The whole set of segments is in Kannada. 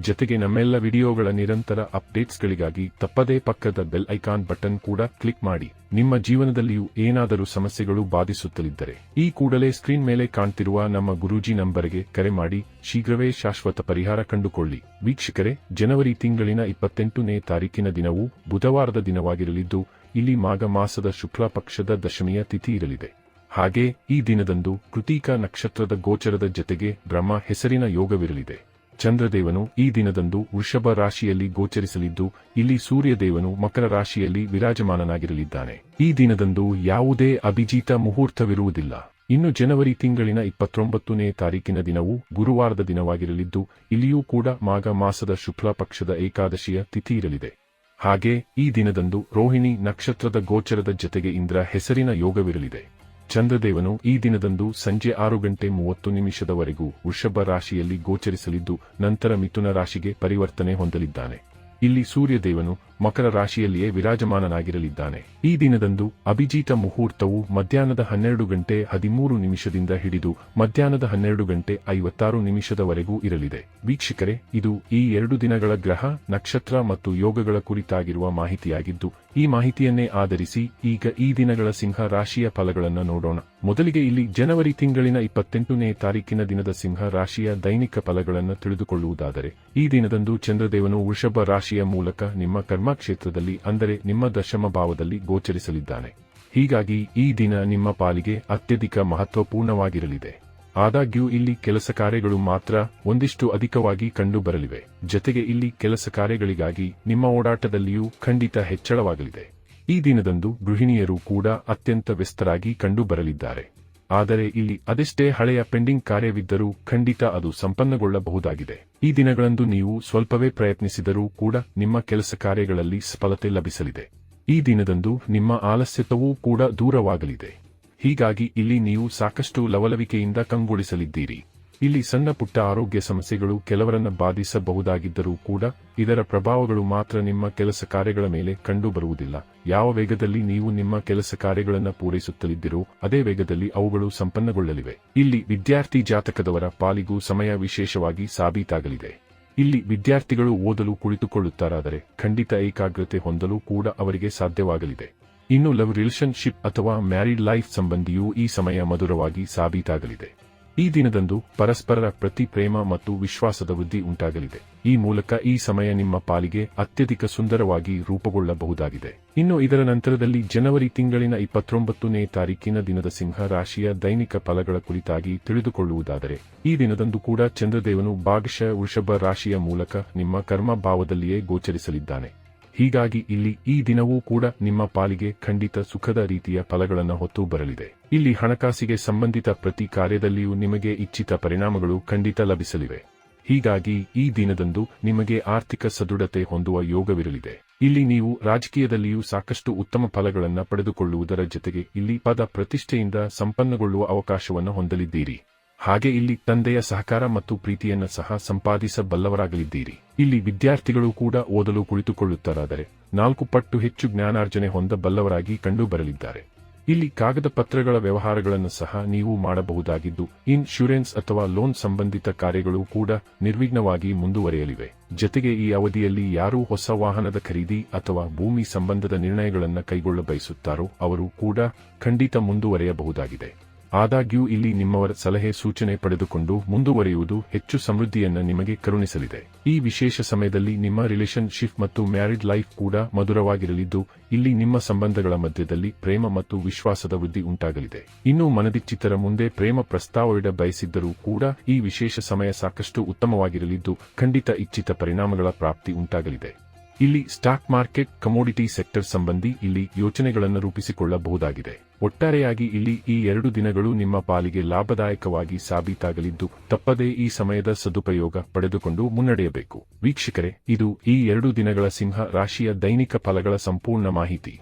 ಜೊತೆಗೆ ನಮ್ಮೆಲ್ಲ ವಿಡಿಯೋಗಳ ನಿರಂತರ ಅಪ್ಡೇಟ್ಸ್ಗಳಿಗಾಗಿ ತಪ್ಪದೇ ಪಕ್ಕದ ಬೆಲ್ ಐಕಾನ್ ಬಟನ್ ಕೂಡ ಕ್ಲಿಕ್ ಮಾಡಿ. ನಿಮ್ಮ ಜೀವನದಲ್ಲಿಯೂ ಏನಾದರೂ ಸಮಸ್ಯೆಗಳು ಬಾಧಿಸುತ್ತಲಿದ್ದರೆ ಈ ಕೂಡಲೇ ಸ್ಕ್ರೀನ್ ಮೇಲೆ ಕಾಣ್ತಿರುವ ನಮ್ಮ ಗುರೂಜಿ ನಂಬರ್ಗೆ ಕರೆ ಮಾಡಿ ಶೀಘ್ರವೇ ಶಾಶ್ವತ ಪರಿಹಾರ ಕಂಡುಕೊಳ್ಳಿ. ವೀಕ್ಷಕರೇ, ಜನವರಿ ತಿಂಗಳಿನ ಇಪ್ಪತ್ತೆಂಟನೇ ತಾರೀಕಿನ ದಿನವು ಬುಧವಾರದ ದಿನವಾಗಿರಲಿದ್ದು, ಇಲ್ಲಿ ಮಾಘ ಮಾಸದ ಶುಕ್ಲ ಪಕ್ಷದ ದಶಮಿಯ ತಿಥಿ ಇರಲಿದೆ. ಹಾಗೆ ಈ ದಿನದಂದು ಕೃತೀಕ ನಕ್ಷತ್ರದ ಗೋಚರದ ಜತೆಗೆ ಬ್ರಹ್ಮ ಹೆಸರಿನ ಯೋಗವಿರಲಿದೆ. ಚಂದ್ರದೇವನು ಈ ದಿನದಂದು ವೃಷಭ ರಾಶಿಯಲ್ಲಿ ಗೋಚರಿಸಲಿದ್ದು, ಇಲ್ಲಿ ಸೂರ್ಯದೇವನು ಮಕರ ರಾಶಿಯಲ್ಲಿ ವಿರಾಜಮಾನನಾಗಿರಲಿದ್ದಾನೆ. ಈ ದಿನದಂದು ಯಾವುದೇ ಅಭಿಜೀತ ಮುಹೂರ್ತವಿರುವುದಿಲ್ಲ. ಇನ್ನು ಜನವರಿ ತಿಂಗಳಿನ ಇಪ್ಪತ್ತೊಂಬತ್ತನೇ ತಾರೀಕಿನ ದಿನವು ಗುರುವಾರದ ದಿನವಾಗಿರಲಿದ್ದು, ಇಲ್ಲಿಯೂ ಕೂಡ ಮಾಘ ಮಾಸದ ಶುಕ್ಲ ಪಕ್ಷದ ಏಕಾದಶಿಯ ತಿಥಿ ಇರಲಿದೆ. ಹಾಗೆ ಈ ದಿನದಂದು ರೋಹಿಣಿ ನಕ್ಷತ್ರದ ಗೋಚರದ ಜತೆಗೆ ಇಂದ್ರ ಹೆಸರಿನ ಯೋಗವಿರಲಿದೆ. ಚಂದ್ರದೇವನು ಈ ದಿನದಂದು ಸಂಜೆ ಆರು ಗಂಟೆ ಮೂವತ್ತು ನಿಮಿಷದವರೆಗೂ ವೃಷಭ ರಾಶಿಯಲ್ಲಿ ಗೋಚರಿಸಲಿದ್ದು, ನಂತರ ಮಿಥುನ ರಾಶಿಗೆ ಪರಿವರ್ತನೆ ಹೊಂದಲಿದ್ದಾನೆ. ಇಲ್ಲಿ ಸೂರ್ಯದೇವನು ಮಕರ ರಾಶಿಯಲ್ಲಿಯೇ ವಿರಾಜಮಾನನಾಗಿರಲಿದ್ದಾನೆ. ಈ ದಿನದಂದು ಅಭಿಜೀತ ಮುಹೂರ್ತವು ಮಧ್ಯಾಹ್ನದ ಹನ್ನೆರಡು ಗಂಟೆ ಹದಿಮೂರು ನಿಮಿಷದಿಂದ ಹಿಡಿದು ಮಧ್ಯಾಹ್ನದ ಹನ್ನೆರಡು ಗಂಟೆ ಐವತ್ತಾರು ನಿಮಿಷದವರೆಗೂ ಇರಲಿದೆ. ವೀಕ್ಷಕರೇ, ಇದು ಈ ಎರಡು ದಿನಗಳ ಗ್ರಹ, ನಕ್ಷತ್ರ ಮತ್ತು ಯೋಗಗಳ ಕುರಿತಾಗಿರುವ ಮಾಹಿತಿಯಾಗಿದ್ದು, ಈ ಮಾಹಿತಿಯನ್ನೇ ಆಧರಿಸಿ ಈಗ ಈ ದಿನಗಳ ಸಿಂಹ ರಾಶಿಯ ಫಲಗಳನ್ನು ನೋಡೋಣ. ಮೊದಲಿಗೆ ಇಲ್ಲಿ ಜನವರಿ ತಿಂಗಳಿನ ಇಪ್ಪತ್ತೆಂಟನೇ ತಾರೀಕಿನ ದಿನದ ಸಿಂಹ ರಾಶಿಯ ದೈನಿಕ ಫಲಗಳನ್ನು ತಿಳಿದುಕೊಳ್ಳುವುದಾದರೆ, ಈ ದಿನದಂದು ಚಂದ್ರದೇವನು ವೃಷಭ ರಾಶಿಯ ಮೂಲಕ ನಿಮ್ಮ ಕರ್ಮಕ್ಷೇತ್ರದಲ್ಲಿ ಅಂದರೆ ನಿಮ್ಮ ದಶಮ ಭಾವದಲ್ಲಿ ಗೋಚರಿಸಲಿದ್ದಾನೆ. ಹೀಗಾಗಿ, ಈ ದಿನ ನಿಮ್ಮ ಪಾಲಿಗೆ ಅತ್ಯಧಿಕ ಮಹತ್ವಪೂರ್ಣವಾಗಿರಲಿದೆ. ಆದಾಗ್ಯೂ, ಇಲ್ಲಿ ಕೆಲಸ ಕಾರ್ಯಗಳು ಮಾತ್ರ ಒಂದಿಷ್ಟು ಅಧಿಕವಾಗಿ ಕಂಡುಬರಲಿವೆ. ಜತೆಗೆ, ಇಲ್ಲಿ ಕೆಲಸ ಕಾರ್ಯಗಳಿಗಾಗಿ ನಿಮ್ಮ ಓಡಾಟದಲ್ಲಿಯೂ ಖಂಡಿತ ಹೆಚ್ಚಳವಾಗಲಿದೆ. ಈ ದಿನದಂದು ಗೃಹಿಣಿಯರು ಕೂಡ ಅತ್ಯಂತ ವ್ಯಸ್ತರಾಗಿ ಕಂಡುಬರಲಿದ್ದಾರೆ. ಆದರೆ ಇಲ್ಲಿ ಅದೆಷ್ಟೇ ಹಳೆಯ ಪೆಂಡಿಂಗ್ ಕಾರ್ಯವಿದ್ದರೂ ಖಂಡಿತ ಅದು ಸಂಪನ್ನಗೊಳ್ಳಬಹುದಾಗಿದೆ. ಈ ದಿನಗಳಂದು ನೀವು ಸ್ವಲ್ಪವೇ ಪ್ರಯತ್ನಿಸಿದರೂ ಕೂಡ ನಿಮ್ಮ ಕೆಲಸ ಕಾರ್ಯಗಳಲ್ಲಿ ಸಫಲತೆ ಲಭಿಸಲಿದೆ. ಈ ದಿನದಂದು ನಿಮ್ಮ ಆಲಸ್ಯತವೂ ಕೂಡ ದೂರವಾಗಲಿದೆ. ಹೀಗಾಗಿ ಇಲ್ಲಿ ನೀವು ಸಾಕಷ್ಟು ಲವಲವಿಕೆಯಿಂದ ಕಂಗೊಳಿಸಲಿದ್ದೀರಿ. ಇಲ್ಲಿ ಸಣ್ಣ ಪುಟ್ಟ ಆರೋಗ್ಯ ಸಮಸ್ಯೆಗಳು ಕೆಲವರನ್ನ ಬಾಧಿಸಬಹುದಾಗಿದ್ದರೂ ಕೂಡ ಇದರ ಪ್ರಭಾವಗಳು ಮಾತ್ರ ನಿಮ್ಮ ಕೆಲಸ ಕಾರ್ಯಗಳ ಮೇಲೆ ಕಂಡುಬರುವುದಿಲ್ಲ. ಯಾವ ವೇಗದಲ್ಲಿ ನೀವು ನಿಮ್ಮ ಕೆಲಸ ಕಾರ್ಯಗಳನ್ನು ಪೂರೈಸುತ್ತಲಿದ್ದೀರೋ ಅದೇ ವೇಗದಲ್ಲಿ ಅವುಗಳು ಸಂಪನ್ನಗೊಳ್ಳಲಿವೆ. ಇಲ್ಲಿ ವಿದ್ಯಾರ್ಥಿ ಜಾತಕದವರ ಪಾಲಿಗೂ ಸಮಯ ವಿಶೇಷವಾಗಿ ಸಾಬೀತಾಗಲಿದೆ. ಇಲ್ಲಿ ವಿದ್ಯಾರ್ಥಿಗಳು ಓದಲು ಕುಳಿತುಕೊಳ್ಳುತ್ತಾರಾದರೆ ಖಂಡಿತ ಏಕಾಗ್ರತೆ ಹೊಂದಲು ಕೂಡ ಅವರಿಗೆ ಸಾಧ್ಯವಾಗಲಿದೆ. ಇನ್ನು ಲವ್ ರಿಲೇಷನ್ಶಿಪ್ ಅಥವಾ ಮ್ಯಾರಿಡ್ ಲೈಫ್ ಸಂಬಂಧಿಯೂ ಈ ಸಮಯ ಮಧುರವಾಗಿ ಸಾಬೀತಾಗಲಿದೆ. ಈ ದಿನದಂದು ಪರಸ್ಪರರ ಪ್ರತಿ ಪ್ರೇಮ ಮತ್ತು ವಿಶ್ವಾಸದ ವೃದ್ಧಿ ಉಂಟಾಗಲಿದೆ. ಈ ಮೂಲಕ ಈ ಸಮಯ ನಿಮ್ಮ ಪಾಲಿಗೆ ಅತ್ಯಧಿಕ ಸುಂದರವಾಗಿ ರೂಪುಗೊಳ್ಳಬಹುದಾಗಿದೆ. ಇನ್ನು ಇದರ ನಂತರದಲ್ಲಿ ಜನವರಿ ತಿಂಗಳಿನ ಇಪ್ಪತ್ತೊಂಬತ್ತನೇ ತಾರೀಕಿನ ದಿನದ ಸಿಂಹ ರಾಶಿಯ ದೈನಿಕ ಫಲಗಳ ಕುರಿತಾಗಿ ತಿಳಿದುಕೊಳ್ಳುವುದಾದರೆ, ಈ ದಿನದಂದು ಕೂಡ ಚಂದ್ರದೇವನು ಭಾಗಶಃ ವೃಷಭ ರಾಶಿಯ ಮೂಲಕ ನಿಮ್ಮ ಕರ್ಮ ಭಾವದಲ್ಲಿಯೇ ಗೋಚರಿಸಲಿದ್ದಾನೆ. ಹೀಗಾಗಿ ಇಲ್ಲಿ ಈ ದಿನವೂ ಕೂಡ ನಿಮ್ಮ ಪಾಲಿಗೆ ಖಂಡಿತ ಸುಖದ ರೀತಿಯ ಫಲಗಳನ್ನು ಹೊತ್ತು ಬರಲಿದೆ. ಇಲ್ಲಿ ಹಣಕಾಸಿಗೆ ಸಂಬಂಧಿತ ಪ್ರತಿ ಕಾರ್ಯದಲ್ಲಿಯೂ ನಿಮಗೆ ಇಚ್ಛಿತ ಪರಿಣಾಮಗಳು ಖಂಡಿತ ಲಭಿಸಲಿವೆ. ಹೀಗಾಗಿ ಈ ದಿನದಂದು ನಿಮಗೆ ಆರ್ಥಿಕ ಸದೃಢತೆ ಹೊಂದುವ ಯೋಗವಿರಲಿದೆ. ಇಲ್ಲಿ ನೀವು ರಾಜಕೀಯದಲ್ಲಿಯೂ ಸಾಕಷ್ಟು ಉತ್ತಮ ಫಲಗಳನ್ನು ಪಡೆದುಕೊಳ್ಳುವುದರ ಜೊತೆಗೆ ಇಲ್ಲಿ ಪದ ಪ್ರತಿಷ್ಠೆಯಿಂದ ಸಂಪನ್ನಗೊಳ್ಳುವ ಅವಕಾಶವನ್ನು ಹೊಂದಲಿದ್ದೀರಿ. ಹಾಗೆ ಇಲ್ಲಿ ತಂದೆಯ ಸಹಕಾರ ಮತ್ತು ಪ್ರೀತಿಯನ್ನು ಸಹ ಸಂಪಾದಿಸಬಲ್ಲವರಾಗಲಿದ್ದೀರಿ. ಇಲ್ಲಿ ವಿದ್ಯಾರ್ಥಿಗಳು ಕೂಡ ಓದಲು ಕುಳಿತುಕೊಳ್ಳುತ್ತಾರಾದರೆ ನಾಲ್ಕು ಪಟ್ಟು ಹೆಚ್ಚು ಜ್ಞಾನಾರ್ಜನೆ ಹೊಂದಬಲ್ಲವರಾಗಿ ಕಂಡುಬರಲಿದ್ದಾರೆ. ಇಲ್ಲಿ ಕಾಗದ ಪತ್ರಗಳ ವ್ಯವಹಾರಗಳನ್ನು ಸಹ ನೀವು ಮಾಡಬಹುದಾಗಿದ್ದು, ಇನ್ಶೂರೆನ್ಸ್ ಅಥವಾ ಲೋನ್ ಸಂಬಂಧಿತ ಕಾರ್ಯಗಳು ಕೂಡ ನಿರ್ವಿಘ್ನವಾಗಿ ಮುಂದುವರೆಯಲಿವೆ. ಜತೆಗೆ ಈ ಅವಧಿಯಲ್ಲಿ ಯಾರು ಹೊಸ ವಾಹನದ ಖರೀದಿ ಅಥವಾ ಭೂಮಿ ಸಂಬಂಧದ ನಿರ್ಣಯಗಳನ್ನು ಕೈಗೊಳ್ಳಬಯಸುತ್ತಾರೋ ಅವರು ಕೂಡ ಖಂಡಿತ ಮುಂದುವರೆಯಬಹುದಾಗಿದೆ. ಆದಾಗ್ಯೂ ಇಲ್ಲಿ ನಿಮ್ಮವರ ಸಲಹೆ ಸೂಚನೆ ಪಡೆದುಕೊಂಡು ಮುಂದುವರಿಯುವುದು ಹೆಚ್ಚು ಸಮೃದ್ಧಿಯನ್ನ ನಿಮಗೆ ಕರುಣಿಸಲಿದೆ. ಈ ವಿಶೇಷ ಸಮಯದಲ್ಲಿ ನಿಮ್ಮ ರಿಲೇಶನ್ಶಿಪ್ ಮತ್ತು ಮ್ಯಾರಿಡ್ ಲೈಫ್ ಕೂಡ ಮಧುರವಾಗಿರಲಿದ್ದು, ಇಲ್ಲಿ ನಿಮ್ಮ ಸಂಬಂಧಗಳ ಮಧ್ಯದಲ್ಲಿ ಪ್ರೇಮ ಮತ್ತು ವಿಶ್ವಾಸದ ವೃದ್ಧಿ ಉಂಟಾಗಲಿದೆ. ಇನ್ನು ಮನದಿಚ್ಚಿತರ ಮುಂದೆ ಪ್ರೇಮ ಪ್ರಸ್ತಾವವಿಡ ಬಯಸಿದ್ದರೂ ಕೂಡ ಈ ವಿಶೇಷ ಸಮಯ ಸಾಕಷ್ಟು ಉತ್ತಮವಾಗಿರಲಿದ್ದು, ಖಂಡಿತ ಇಚ್ಛಿತ ಪರಿಣಾಮಗಳ ಪ್ರಾಪ್ತಿ ಉಂಟಾಗಲಿದೆ. ಇಲ್ಲಿ ಸ್ಟಾಕ್ ಮಾರ್ಕೆಟ್ ಕಮೋಡಿಟಿ ಸೆಕ್ಟರ್ ಸಂಬಂಧಿ ಇಲ್ಲಿ ಯೋಚನೆಗಳನ್ನು ರೂಪಿಸಿಕೊಳ್ಳಬಹುದಾಗಿದೆ. ಒಟ್ಟಾರೆಯಾಗಿ ಇಲ್ಲಿ ಈ ಎರಡು ದಿನಗಳು ನಿಮ್ಮ ಪಾಲಿಗೆ ಲಾಭದಾಯಕವಾಗಿ ಸಾಬೀತಾಗಲಿದ್ದು, ತಪ್ಪದೇ ಈ ಸಮಯದ ಸದುಪಯೋಗ ಪಡೆದುಕೊಂಡು ಮುನ್ನಡೆಯಬೇಕು. ವೀಕ್ಷಕರೇ, ಇದು ಈ ಎರಡು ದಿನಗಳ ಸಿಂಹ ರಾಶಿಯ ದೈನಿಕ ಫಲಗಳ ಸಂಪೂರ್ಣ ಮಾಹಿತಿ.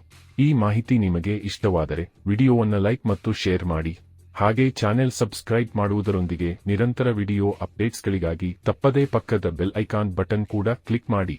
ಈ ಮಾಹಿತಿ ನಿಮಗೆ ಇಷ್ಟವಾದರೆ ವಿಡಿಯೋವನ್ನು ಲೈಕ್ ಮತ್ತು ಶೇರ್ ಮಾಡಿ. ಹಾಗೆ ಚಾನೆಲ್ ಸಬ್ಸ್ಕ್ರೈಬ್ ಮಾಡುವುದರೊಂದಿಗೆ ನಿರಂತರ ವಿಡಿಯೋ ಅಪ್ಡೇಟ್ಸ್ಗಳಿಗಾಗಿ ತಪ್ಪದೇ ಪಕ್ಕದ ಬೆಲ್ ಐಕಾನ್ ಬಟನ್ ಕೂಡ ಕ್ಲಿಕ್ ಮಾಡಿ.